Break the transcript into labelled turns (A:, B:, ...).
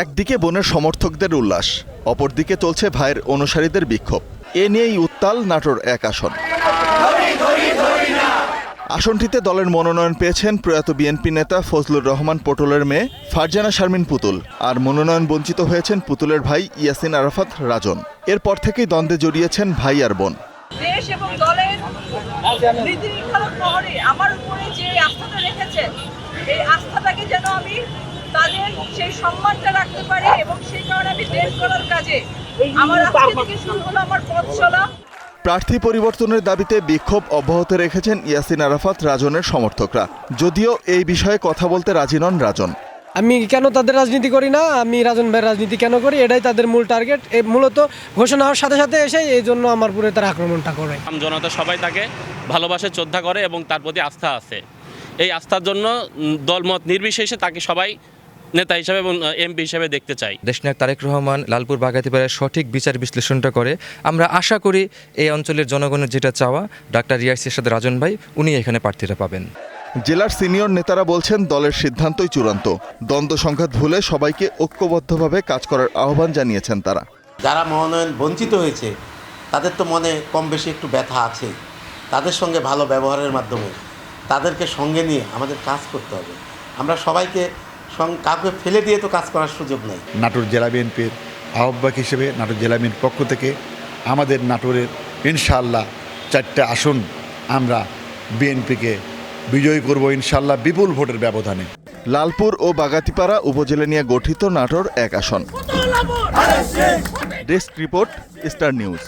A: একদিকে বোনের সমর্থকদের উল্লাস, অপরদিকে চলছে ভাইয়ের অনুসারীদের বিক্ষোভ। এ নিয়েই উত্তাল নাটোর এক আসন। আসনটিতে দলের মনোনয়ন পেয়েছেন প্রয়াত বিএনপি নেতা ফজলুর রহমান পটলের মেয়ে ফারজানা শারমিন পুতুল আর মনোনয়ন বঞ্চিত হয়েছেন পুতুলের ভাই ইয়াসিন আরাফাত রাজন। এরপর থেকেই দ্বন্দ্বে জড়িয়েছেন ভাই আর বোন।
B: আমার উপরে যে আস্থাটা রেখেছেন, এই আস্থাটাকে তাদের সেই সম্মানটা রাখতে পারি এবং সেই কারণে আমি দেশ গড়ার কাজে আমার আজকে থেকে শুরু হলো আমার পথ চলা।
A: প্রার্থী পরিবর্তনের দাবিতে বিক্ষোভ অব্যাহত রেখেছেন ইয়াসিন আরাফাত রাজনের সমর্থকরা। যদিও এই বিষয়ে কথা বলতে রাজি নন রাজন।
C: আমি কেন তাদের রাজনীতি করি না? আমি রাজন ভাইয়ের রাজনীতি কেন করি? এটাই তাদের মূল টার্গেট। মূলত ঘোষণা হওয়ার সাথে সাথে এসে এই জন্য আমার পুরো তারা আক্রমণটা করে।
D: আম জনতা সবাই তাকে ভালোবাসে শ্রদ্ধা করে এবং তার প্রতি আস্থা আছে। এই আস্থার জন্য দলমত নির্বিশেষে তাকে সবাই নেতা হিসাবে এবং এমপি হিসাবে দেখতে চাই।
E: দেশনায়ক তারেক রহমান লালপুর বাগাতিপাড়ার সঠিক বিচার বিশ্লেষণটা করে। আমরা আশা করি এই অঞ্চলের জনগণের যেটা চাওয়া ডাক্তার রিয়াস ইরশাদ রাজন ভাই উনি এখানে প্রার্থীরা পাবেন।
A: জেলার সিনিয়র নেতারা বলছেন দলের সিদ্ধান্তই চূড়ান্ত। দ্বন্দ্ব সংঘাত ভুলে সবাইকে ঐক্যবদ্ধভাবে কাজ করার আহ্বান জানিয়েছেন তারা।
F: যারা মনোনয়ন বঞ্চিত হয়েছে তাদের তো মনে কম বেশি একটু ব্যথা আছে। তাদের সঙ্গে ভালো ব্যবহারের মাধ্যমে। তাদেরকে সঙ্গে নিয়ে আমাদের কাজ করতে হবে। আমরা সবাইকে কাউকে ফেলে দিয়ে তো কাজ করার সুযোগ নেই।
G: নাটোর জেলা বিএনপির আহ্বায়ক হিসেবে নাটোর জেলা বিএনপির পক্ষ থেকে আমাদের নাটোরের ইনশাআল্লাহ চারটে আসন আমরা বিএনপিকে বিজয়ী করব ইনশাআল্লাহ বিপুল ভোটের ব্যবধানে।
A: লালপুর ও বাগাতিপাড়া উপজেলা নিয়ে গঠিত নাটোর এক আসন। Desk report star news.